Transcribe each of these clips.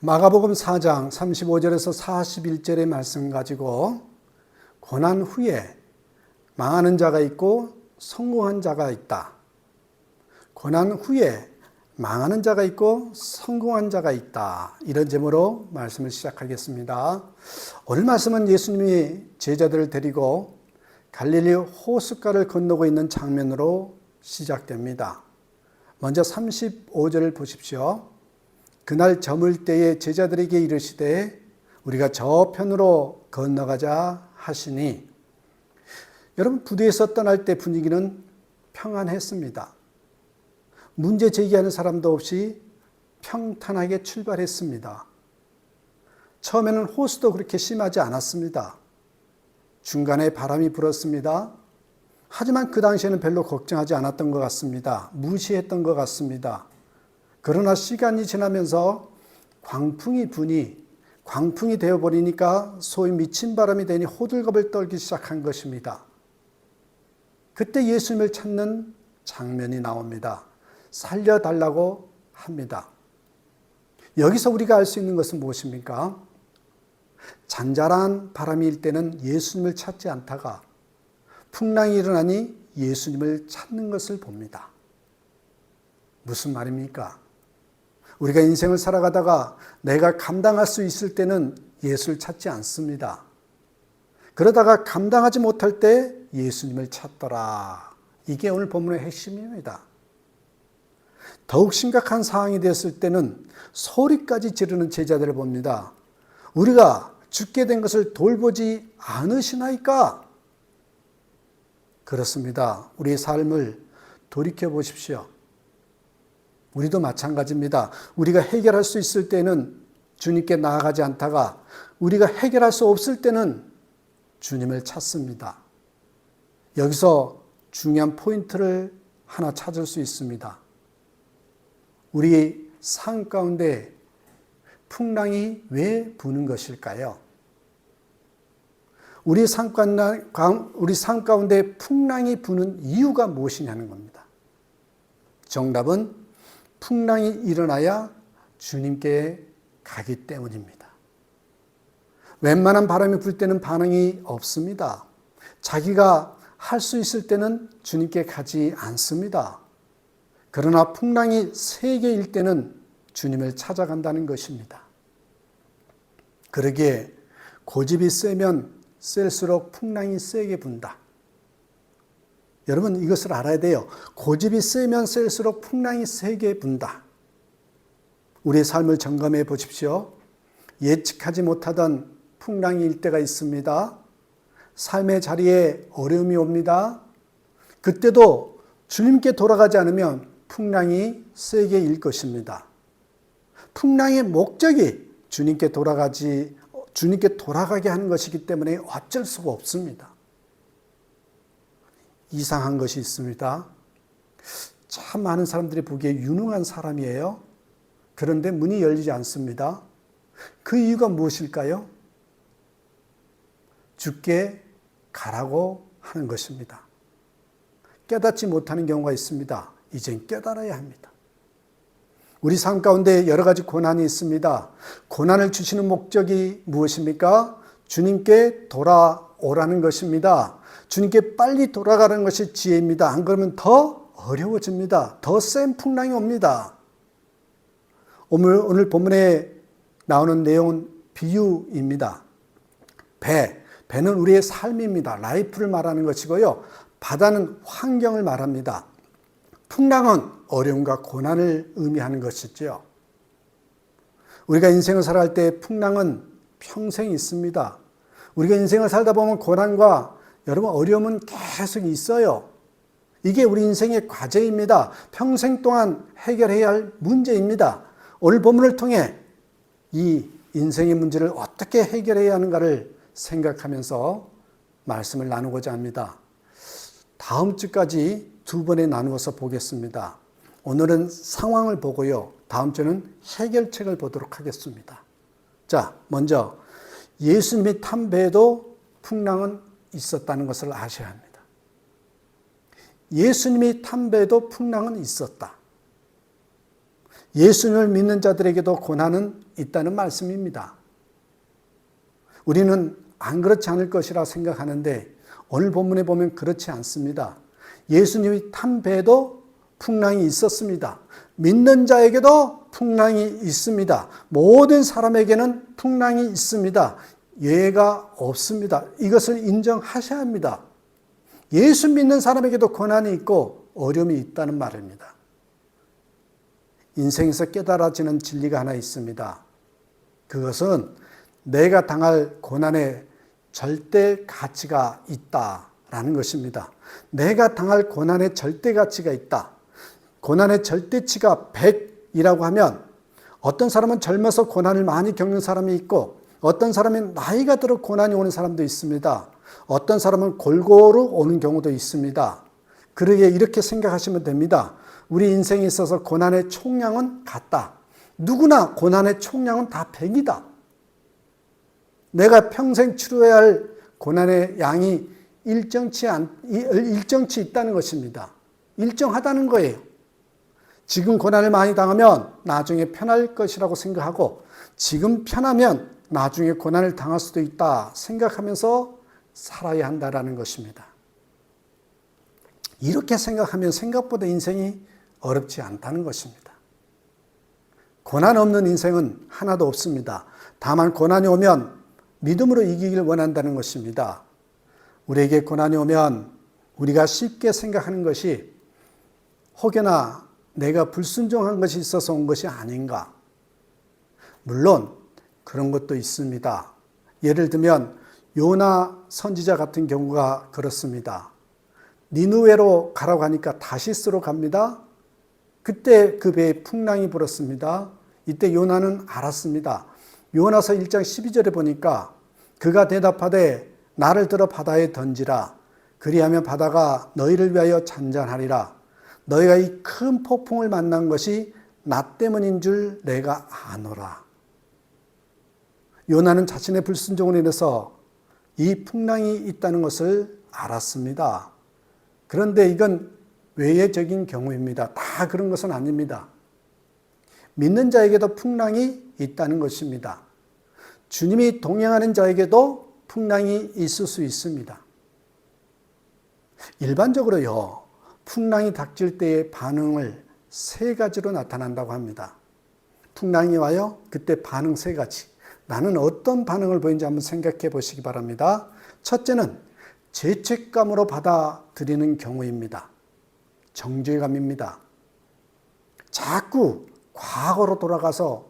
마가복음 4장 35절에서 41절의 말씀 가지고 고난 후에 망하는 자가 있고 성공한 자가 있다. 고난 후에 망하는 자가 있고 성공한 자가 있다. 이런 제목으로 말씀을 시작하겠습니다. 오늘 말씀은 예수님이 제자들을 데리고 갈릴리 호숫가를 건너고 있는 장면으로 시작됩니다. 먼저 35절을 보십시오. 그날 저물 때에 제자들에게 이르시되 우리가 저편으로 건너가자 하시니 여러분 부두에서 떠날 때 분위기는 평안했습니다. 문제 제기하는 사람도 없이 평탄하게 출발했습니다. 처음에는 호수도 그렇게 심하지 않았습니다. 중간에 바람이 불었습니다. 하지만 그 당시에는 별로 걱정하지 않았던 것 같습니다. 무시했던 것 같습니다. 그러나 시간이 지나면서 광풍이 부니 광풍이 되어버리니까 소위 미친 바람이 되니 호들갑을 떨기 시작한 것입니다. 그때 예수님을 찾는 장면이 나옵니다. 살려달라고 합니다. 여기서 우리가 알 수 있는 것은 무엇입니까? 잔잔한 바람이 일 때는 예수님을 찾지 않다가 풍랑이 일어나니 예수님을 찾는 것을 봅니다. 무슨 말입니까? 우리가 인생을 살아가다가 내가 감당할 수 있을 때는 예수를 찾지 않습니다. 그러다가 감당하지 못할 때 예수님을 찾더라. 이게 오늘 본문의 핵심입니다. 더욱 심각한 상황이 됐을 때는 소리까지 지르는 제자들을 봅니다. 우리가 죽게 된 것을 돌보지 않으시나이까? 그렇습니다. 우리의 삶을 돌이켜 보십시오. 우리도 마찬가지입니다. 우리가 해결할 수 있을 때는 주님께 나아가지 않다가 우리가 해결할 수 없을 때는 주님을 찾습니다. 여기서 중요한 포인트를 하나 찾을 수 있습니다. 우리 삶 가운데 풍랑이 왜 부는 것일까요? 우리 삶, 가운데 풍랑이 부는 이유가 무엇이냐는 겁니다. 정답은 풍랑이 일어나야 주님께 가기 때문입니다. 웬만한 바람이 불 때는 반응이 없습니다. 자기가 할 수 있을 때는 주님께 가지 않습니다. 그러나 풍랑이 세계일 때는 주님을 찾아간다는 것입니다. 그러기에 고집이 세면 셀수록 풍랑이 세게 분다. 여러분 이것을 알아야 돼요. 고집이 세면 셀수록 풍랑이 세게 분다. 우리의 삶을 점검해 보십시오. 예측하지 못하던 풍랑이 일 때가 있습니다. 삶의 자리에 어려움이 옵니다. 그때도 주님께 돌아가지 않으면 풍랑이 세게 일 것입니다. 풍랑의 목적이 주님께 돌아가지 주님께 돌아가게 하는 것이기 때문에 어쩔 수가 없습니다. 이상한 것이 있습니다. 참 많은 사람들이 보기에 유능한 사람이에요. 그런데 문이 열리지 않습니다. 그 이유가 무엇일까요? 죽게 가라고 하는 것입니다. 깨닫지 못하는 경우가 있습니다. 이젠 깨달아야 합니다. 우리 삶 가운데 여러 가지 고난이 있습니다. 고난을 주시는 목적이 무엇입니까? 주님께 돌아오라는 것입니다. 주님께 빨리 돌아가는 것이 지혜입니다. 안 그러면 더 어려워집니다. 더 센 풍랑이 옵니다. 오늘, 오늘 본문에 나오는 내용은 비유입니다. 배. 배는 우리의 삶입니다. 라이프를 말하는 것이고요. 바다는 환경을 말합니다. 풍랑은 어려움과 고난을 의미하는 것이죠. 우리가 인생을 살아갈 때 풍랑은 평생 있습니다. 우리가 인생을 살다 보면 고난과 여러분 어려움은 계속 있어요. 이게 우리 인생의 과제입니다. 평생 동안 해결해야 할 문제입니다. 오늘 본문을 통해 이 인생의 문제를 어떻게 해결해야 하는가를 생각하면서 말씀을 나누고자 합니다. 다음 주까지 두 번에 나누어서 보겠습니다. 오늘은 상황을 보고요. 다음 주는 해결책을 보도록 하겠습니다. 자, 먼저 예수님이 탄 배에도 풍랑은 있었다는 것을 아셔야 합니다. 예수님이 탄 배에도 풍랑은 있었다. 예수님을 믿는 자들에게도 고난은 있다는 말씀입니다. 우리는 안 그렇지 않을 것이라 생각하는데 오늘 본문에 보면 그렇지 않습니다. 예수님이 탄 배도 풍랑이 있었습니다. 믿는 자에게도 풍랑이 있습니다. 모든 사람에게는 풍랑이 있습니다. 예가 없습니다. 이것을 인정하셔야 합니다. 예수 믿는 사람에게도 고난이 있고 어려움이 있다는 말입니다. 인생에서 깨달아지는 진리가 하나 있습니다. 그것은 내가 당할 고난의 절대 가치가 있다라는 것입니다. 내가 당할 고난의 절대 가치가 있다. 고난의 절대치가 100이라고 하면 어떤 사람은 젊어서 고난을 많이 겪는 사람이 있고 어떤 사람은 나이가 들어 고난이 오는 사람도 있습니다. 어떤 사람은 골고루 오는 경우도 있습니다. 그러게 이렇게 생각하시면 됩니다. 우리 인생에 있어서 고난의 총량은 같다. 누구나 고난의 총량은 다 100이다. 내가 평생 치료해야 할 고난의 양이 일정치 않, 일정치 있다는 것입니다. 일정하다는 거예요. 지금 고난을 많이 당하면 나중에 편할 것이라고 생각하고 지금 편하면 나중에 고난을 당할 수도 있다 생각하면서 살아야 한다라는 것입니다. 이렇게 생각하면 생각보다 인생이 어렵지 않다는 것입니다. 고난 없는 인생은 하나도 없습니다. 다만 고난이 오면 믿음으로 이기길 원한다는 것입니다. 우리에게 고난이 오면 우리가 쉽게 생각하는 것이 혹여나 내가 불순종한 것이 있어서 온 것이 아닌가. 물론 그런 것도 있습니다. 예를 들면 요나 선지자 같은 경우가 그렇습니다. 니누웨로 가라고 하니까 다시스로 갑니다. 그때 그 배에 풍랑이 불었습니다. 이때 요나는 알았습니다. 요나서 1장 12절에 보니까 그가 대답하되 나를 들어 바다에 던지라. 그리하면 바다가 너희를 위하여 잔잔하리라. 너희가 이 큰 폭풍을 만난 것이 나 때문인 줄 내가 아노라. 요나는 자신의 불순종으로 인해서 이 풍랑이 있다는 것을 알았습니다. 그런데 이건 외예적인 경우입니다. 다 그런 것은 아닙니다. 믿는 자에게도 풍랑이 있다는 것입니다. 주님이 동행하는 자에게도 풍랑이 있을 수 있습니다. 일반적으로요, 풍랑이 닥칠 때의 반응을 세 가지로 나타난다고 합니다. 풍랑이 와요? 그때 반응 세 가지. 나는 어떤 반응을 보이는지 한번 생각해 보시기 바랍니다. 첫째는 죄책감으로 받아들이는 경우입니다. 정죄감입니다. 자꾸 과거로 돌아가서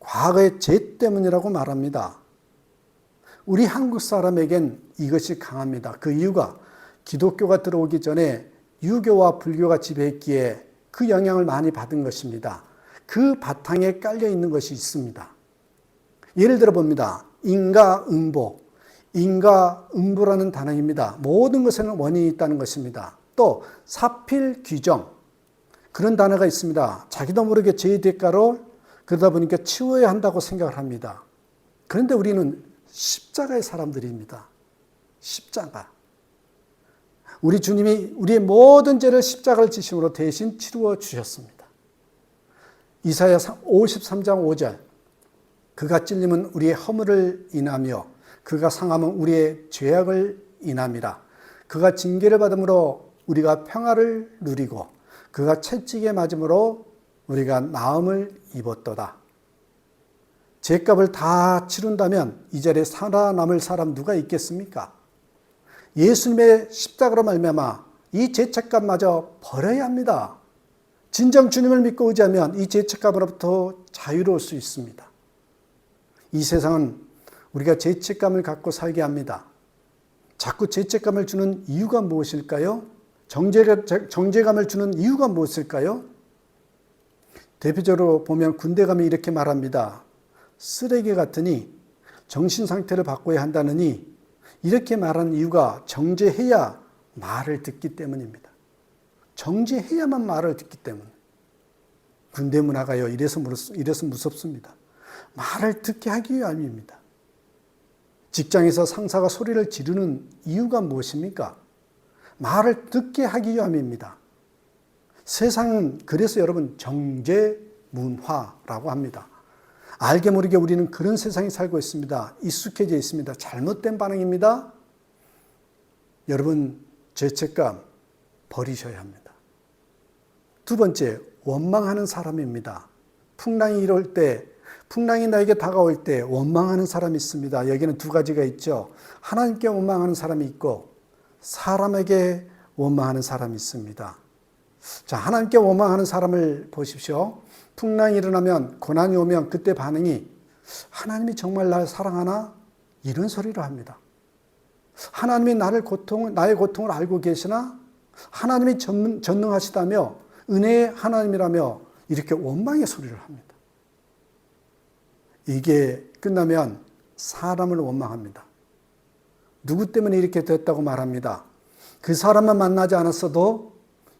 과거의 죄 때문이라고 말합니다. 우리 한국 사람에겐 이것이 강합니다. 그 이유가 기독교가 들어오기 전에 유교와 불교가 지배했기에 그 영향을 많이 받은 것입니다. 그 바탕에 깔려 있는 것이 있습니다. 예를 들어 봅니다. 인가응보. 인가응보라는 단어입니다. 모든 것에는 원인이 있다는 것입니다. 또 사필규정. 그런 단어가 있습니다. 자기도 모르게 죄의 대가로 그러다 보니까 치워야 한다고 생각을 합니다. 그런데 우리는 십자가의 사람들입니다. 십자가. 우리 주님이 우리의 모든 죄를 십자가를 지심으로 대신 치루어 주셨습니다. 이사야 53장 5절. 그가 찔림은 우리의 허물을 인하며 그가 상함은 우리의 죄악을 인함이라. 그가 징계를 받음으로 우리가 평화를 누리고 그가 채찍에 맞음으로 우리가 나음을 입었도다. 죄값을 다 치른다면 이 자리에 살아남을 사람 누가 있겠습니까? 예수님의 십자가로 말미암아 이 죄책감마저 버려야 합니다. 진정 주님을 믿고 의지하면 이 죄책감으로부터 자유로울 수 있습니다. 이 세상은 우리가 죄책감을 갖고 살게 합니다. 자꾸 죄책감을 주는 이유가 무엇일까요? 정죄 감을 주는 이유가 무엇일까요? 대표적으로 보면 군대 가면 이렇게 말합니다. 쓰레기 같으니 정신 상태를 바꿔야 한다느니 이렇게 말하는 이유가 정죄해야 말을 듣기 때문입니다. 정죄해야만 말을 듣기 때문. 군대 문화가요, 이래서, 이래서 무섭습니다. 말을 듣게 하기 위함입니다. 직장에서 상사가 소리를 지르는 이유가 무엇입니까? 말을 듣게 하기 위함입니다. 세상은 그래서 여러분 정죄 문화라고 합니다. 알게 모르게 우리는 그런 세상에 살고 있습니다. 익숙해져 있습니다. 잘못된 반응입니다. 여러분, 죄책감 버리셔야 합니다. 두 번째, 원망하는 사람입니다. 풍랑이 이럴 때, 풍랑이 나에게 다가올 때 원망하는 사람이 있습니다. 여기는 두 가지가 있죠. 하나님께 원망하는 사람이 있고, 사람에게 원망하는 사람이 있습니다. 자, 하나님께 원망하는 사람을 보십시오. 풍랑이 일어나면, 고난이 오면 그때 반응이 하나님이 정말 날 사랑하나? 이런 소리를 합니다. 하나님이 나를 고통, 나의 고통을 알고 계시나? 하나님이 전, 전능하시다며, 은혜의 하나님이라며, 이렇게 원망의 소리를 합니다. 이게 끝나면 사람을 원망합니다. 누구 때문에 이렇게 됐다고 말합니다. 그 사람만 만나지 않았어도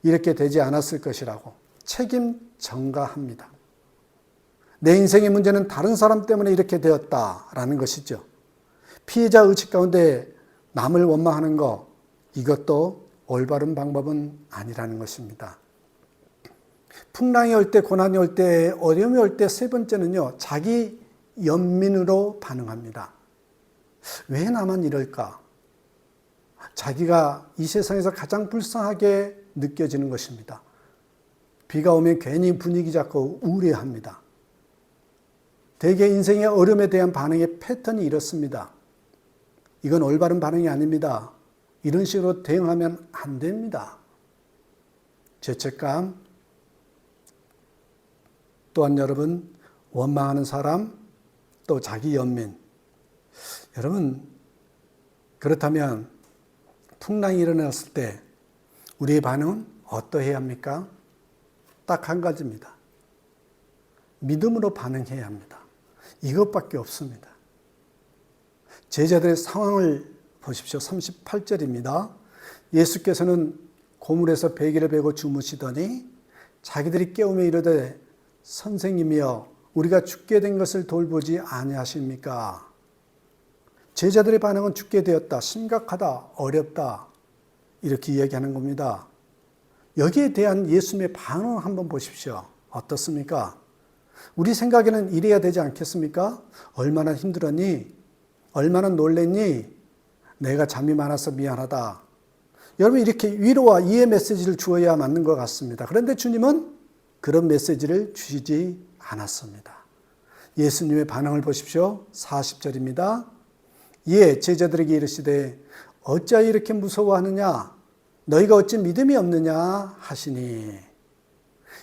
이렇게 되지 않았을 것이라고 책임 전가합니다. 내 인생의 문제는 다른 사람 때문에 이렇게 되었다라는 것이죠. 피해자 의식 가운데 남을 원망하는 것, 이것도 올바른 방법은 아니라는 것입니다. 풍랑이 올 때, 고난이 올 때, 어려움이 올 때 세 번째는요, 자기 연민으로 반응합니다. 왜 나만 이럴까? 자기가 이 세상에서 가장 불쌍하게 느껴지는 것입니다. 비가 오면 괜히 분위기 잡고 우울해합니다. 대개 인생의 어려움에 대한 반응의 패턴이 이렇습니다. 이건 올바른 반응이 아닙니다. 이런 식으로 대응하면 안 됩니다. 죄책감, 또한 여러분, 원망하는 사람, 또 자기 연민. 여러분, 그렇다면 풍랑이 일어났을 때 우리의 반응은 어떠해야 합니까? 딱 한 가지입니다. 믿음으로 반응해야 합니다. 이것밖에 없습니다. 제자들의 상황을 보십시오. 38절입니다. 예수께서는 고물에서 베개를 베고 주무시더니 자기들이 깨우며 이르되 선생님이여 우리가 죽게 된 것을 돌보지 아니하십니까? 제자들의 반응은 죽게 되었다. 심각하다. 어렵다. 이렇게 이야기하는 겁니다. 여기에 대한 예수님의 반응을 한번 보십시오. 어떻습니까? 우리 생각에는 이래야 되지 않겠습니까? 얼마나 힘들었니? 얼마나 놀랬니? 내가 잠이 많아서 미안하다. 여러분, 이렇게 위로와 이해 메시지를 주어야 맞는 것 같습니다. 그런데 주님은 그런 메시지를 주시지 않았습니다. 예수님의 반응을 보십시오. 40절입니다. 예, 제자들에게 이르시되 어찌하여 이렇게 무서워하느냐? 너희가 어찌 믿음이 없느냐? 하시니.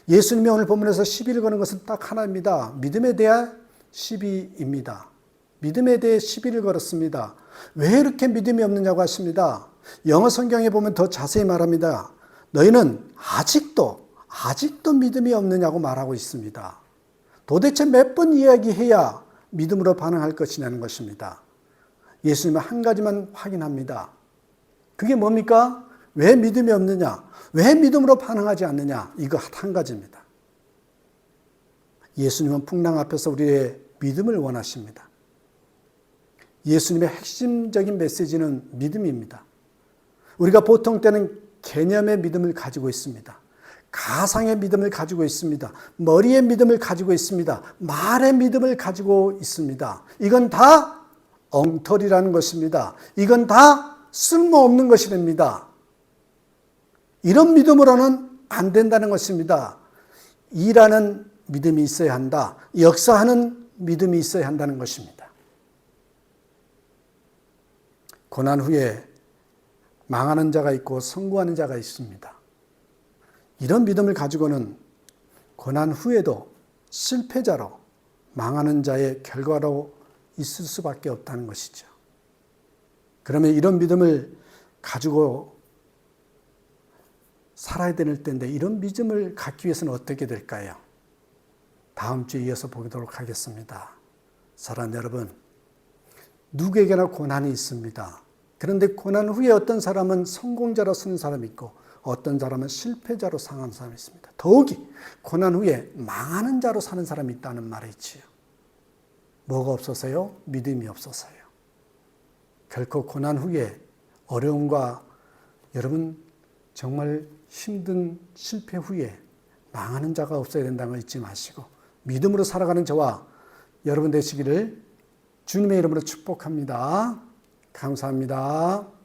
예수님이 오늘 본문에서 시비를 거는 것은 딱 하나입니다. 믿음에 대한 시비입니다. 믿음에 대해 시비를 걸었습니다. 왜 이렇게 믿음이 없느냐고 하십니다. 영어 성경에 보면 더 자세히 말합니다. 너희는 아직도, 아직도 믿음이 없느냐고 말하고 있습니다. 도대체 몇 번 이야기해야 믿음으로 반응할 것이냐는 것입니다. 예수님은 한 가지만 확인합니다. 그게 뭡니까? 왜 믿음이 없느냐? 왜 믿음으로 반응하지 않느냐? 이거 한 가지입니다. 예수님은 풍랑 앞에서 우리의 믿음을 원하십니다. 예수님의 핵심적인 메시지는 믿음입니다. 우리가 보통 때는 개념의 믿음을 가지고 있습니다. 가상의 믿음을 가지고 있습니다. 머리의 믿음을 가지고 있습니다. 말의 믿음을 가지고 있습니다. 이건 다 엉터리라는 것입니다. 이건 다 쓸모없는 것이 됩니다. 이런 믿음으로는 안 된다는 것입니다. 일하는 믿음이 있어야 한다. 역사하는 믿음이 있어야 한다는 것입니다. 고난 후에 망하는 자가 있고 성공하는 자가 있습니다. 이런 믿음을 가지고는 고난 후에도 실패자로 망하는 자의 결과로 있을 수밖에 없다는 것이죠. 그러면 이런 믿음을 가지고 살아야 될 텐데 이런 믿음을 갖기 위해서는 어떻게 될까요? 다음 주에 이어서 보도록 하겠습니다. 사랑 여러분, 누구에게나 고난이 있습니다. 그런데 고난 후에 어떤 사람은 성공자로 쓰는 사람이 있고 어떤 사람은 실패자로 상한 사람이 있습니다. 더욱이 고난 후에 망하는 자로 사는 사람이 있다는 말이 있지요. 뭐가 없어서요? 믿음이 없어서요. 결코 고난 후에 어려움과 여러분 정말 힘든 실패 후에 망하는 자가 없어야 된다는 걸 잊지 마시고 믿음으로 살아가는 저와 여러분 되시기를 주님의 이름으로 축복합니다. 감사합니다.